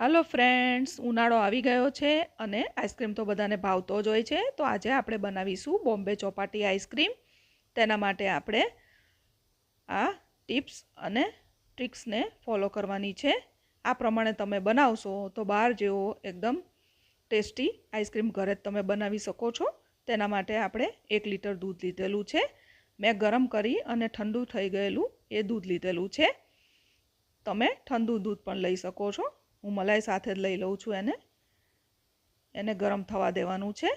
હાલો friends ઉનાળો આવી ગયો છે અને આઈસ્ક્રીમ તો બધાને ભાવતો જ હોય છે. તો આજે આપણે બનાવીશું બોમ્બે ચોપાટી આઈસ્ક્રીમ. તેના માટે આપણે આ ટિપ્સ અને ટ્રિક્સને ફોલો કરવાની છે. આ પ્રમાણે તમે બનાવશો તો બહાર જેવો એકદમ ટેસ્ટી આઈસ્ક્રીમ ઘરે જ તમે બનાવી શકો છો. તેના માટે આપણે એક લીટર દૂધ લીધેલું છે. મેં ગરમ કરી અને ઠંડુ થઈ ગયેલું એ દૂધ લીધેલું છે. તમે ઠંડુ દૂધ પણ લઈ શકો છો. હું મલાઈ સાથે જ લઈ લઉં છું એને. એને ગરમ થવા દેવાનું છે.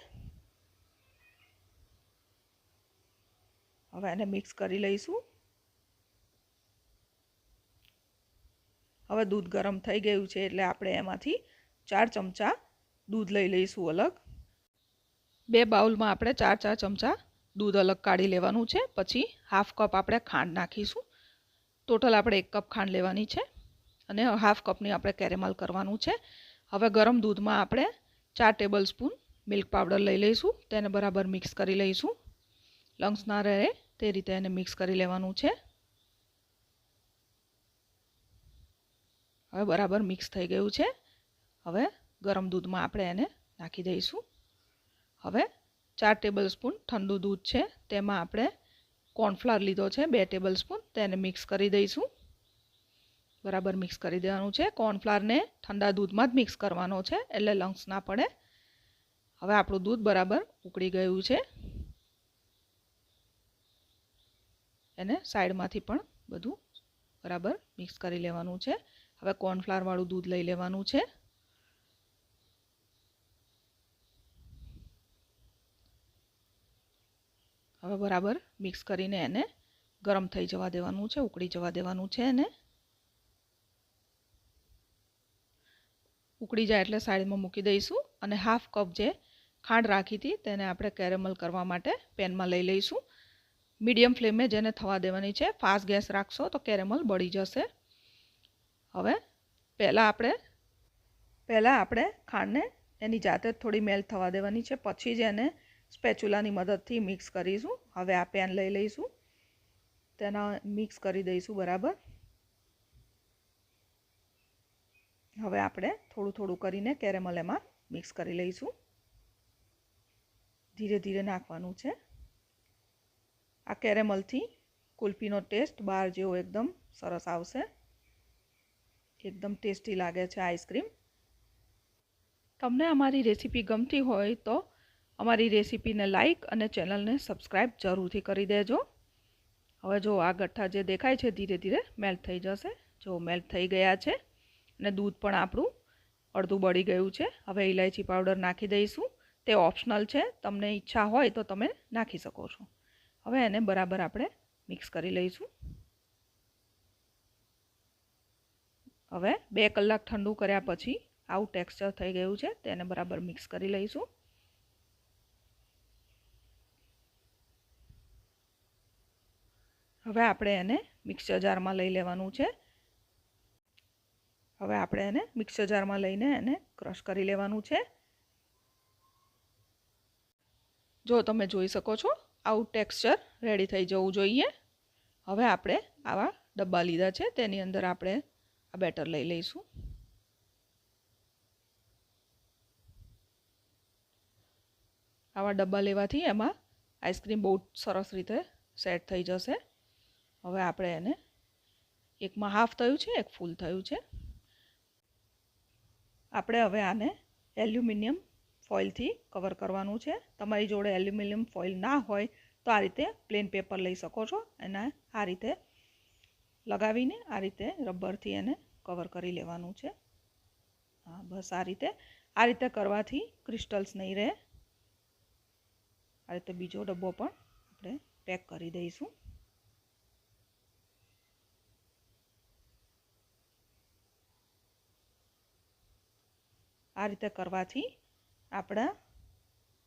હવે એને મિક્સ કરી લઈશું. હવે દૂધ ગરમ થઈ ગયું છે એટલે આપણે એમાંથી ચાર ચમચા દૂધ લઈ લઈશું અલગ. બે બાઉલમાં આપણે ચાર ચાર ચમચા દૂધ અલગ કાઢી લેવાનું છે. પછી હાફ કપ આપણે ખાંડ નાખીશું. ટોટલ આપણે એક કપ ખાંડ લેવાની છે. અને હાફ કપની આપણે કેરેમલ કરવાનું છે. હવે ગરમ દૂધમાં આપણે ચાર ટેબલ સ્પૂન મિલ્ક પાવડર લઈ લઈશું. તેને બરાબર મિક્સ કરી લઈશું. લંગ્સ ના રહે તે રીતે એને મિક્સ કરી લેવાનું છે. હવે બરાબર મિક્સ થઈ ગયું છે. હવે ગરમ દૂધમાં આપણે એને નાખી દઈશું. હવે ચાર ટેબલ સ્પૂન ઠંડુ દૂધ છે. તેમાં આપણે કોર્નફ્લાવર લીધો છે, બે ટેબલ સ્પૂન તેને મિક્સ કરી દઈશું. બરાબર મિક્સ કરી દેવાનું છે. કોર્નફ્લાવરને ઠંડા દૂધમાં જ મિક્સ કરવાનો છે એટલે લંગ્સ ના પડે. હવે આપણું દૂધ બરાબર ઉકળી ગયું છે. એને સાઈડમાંથી પણ બધું બરાબર મિક્સ કરી લેવાનું છે. હવે કોર્નફ્લાવરવાળું દૂધ લઈ લેવાનું છે. હવે બરાબર મિક્સ કરીને એને ગરમ થઈ જવા દેવાનું છે, ઉકળી જવા દેવાનું છે એને. ઉકળી જાય એટલે સાઈડમાં મૂકી દઈશું અને હાફ કપ જે ખાંડ રાખી હતી તેને આપણે કેરેમલ કરવા માટે પેનમાં લઈ લઈશું. મીડિયમ ફ્લેમે જેને થવા દેવાની છે, ફાસ્ટ ગેસ રાખશો તો કેરેમલ બળી જશે. હવે પહેલાં આપણે પહેલાં આપણે ખાંડને એની જાતે જ થોડી મેલ્ટ થવા દેવાની છે, પછી જ એને સ્પેચ્યુલાની મદદથી મિક્સ કરીશું. હવે આ પેન લઈ લઈશું. તેના મિક્સ કરી દઈશું બરાબર. હવે આપણે થોડું થોડું કરીને કેરેમલ એમાં મિક્સ કરી લઈશું. ધીરે ધીરે નાખવાનું છે. આ કેરેમલથી કુલ્ફીનો ટેસ્ટ બહાર જેવો એકદમ સરસ આવશે. એકદમ ટેસ્ટી લાગે છે આઈસ્ક્રીમ. તમને અમારી રેસીપી ગમતી હોય તો અમારી રેસીપીને લાઈક અને ચેનલને સબસ્ક્રાઈબ જરૂરથી કરી દેજો. હવે જો આ ગઠ્ઠા જે દેખાય છે ધીરે ધીરે મેલ્ટ થઈ જશે. જો મેલ્ટ થઈ ગયા છે અને દૂધ પણ આપણું અડધું બળી ગયું છે. હવે ઇલાયચી પાવડર નાખી દઈશું. તે ઓપ્શનલ છે. તમને ઈચ્છા હોય તો તમે નાખી શકો છો. હવે એને બરાબર આપણે મિક્સ કરી લઈશું. હવે બે કલાક ઠંડુ કર્યા પછી આવું ટેક્સચર થઈ ગયું છે. તેને બરાબર મિક્સ કરી લઈશું. હવે આપણે એને મિક્સર જારમાં લઈ લેવાનું છે. હવે આપણે એને મિક્સર જારમાં લઈને એને ક્રશ કરી લેવાનું છે. જો તમે જોઈ શકો છો, આવું ટેક્સચર રેડી થઈ જવું જોઈએ. હવે આપણે આવા ડબ્બા લીધા છે, તેની અંદર આપણે આ બેટર લઈ લઈશું. આવા ડબ્બા લેવાથી એમાં આઈસ્ક્રીમ બહુ સરસ રીતે સેટ થઈ જશે. હવે આપણે એને એકમાં હાફ થયું છે, એક ફૂલ થયું છે. આપણે હવે આને એલ્યુમિનિયમ ફોઇલથી કવર કરવાનું છે. તમારી જોડે એલ્યુમિનિયમ ફોઇલ ના હોય તો આ રીતે પ્લેન પેપર લઈ શકો છો એને આ રીતે લગાવીને આ રીતે રબરથી એને કવર કરી લેવાનું છે. હા, બસ આ રીતે. આ રીતે કરવાથી ક્રિસ્ટલ્સ નહીં રહે. આ રીતે બીજો ડબ્બો પણ આપણે પેક કરી દઈશું. આ રીતે કરવાથી આપણા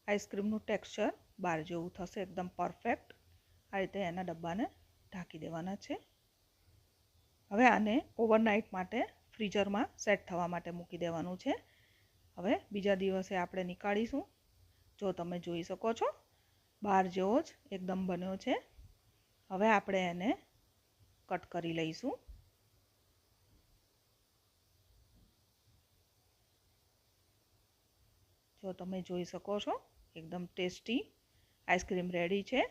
આઈસ્ક્રીમનું ટેક્સચર બહાર જેવું થશે, એકદમ પરફેક્ટ. આ રીતે એના ડબ્બાને ઢાંકી દેવાના છે. હવે આને ઓવરનાઇટ માટે ફ્રીઝરમાં સેટ થવા માટે મૂકી દેવાનું છે. હવે બીજા દિવસે આપણે નીકાળીશું. જો તમે જોઈ શકો છો, બહાર જેવો જ એકદમ બન્યો છે. હવે આપણે એને કટ કરી લઈશું. જો તમે જોઈ શકો છો એકદમ ટેસ્ટી આઈસ્ક્રીમ રેડી છે.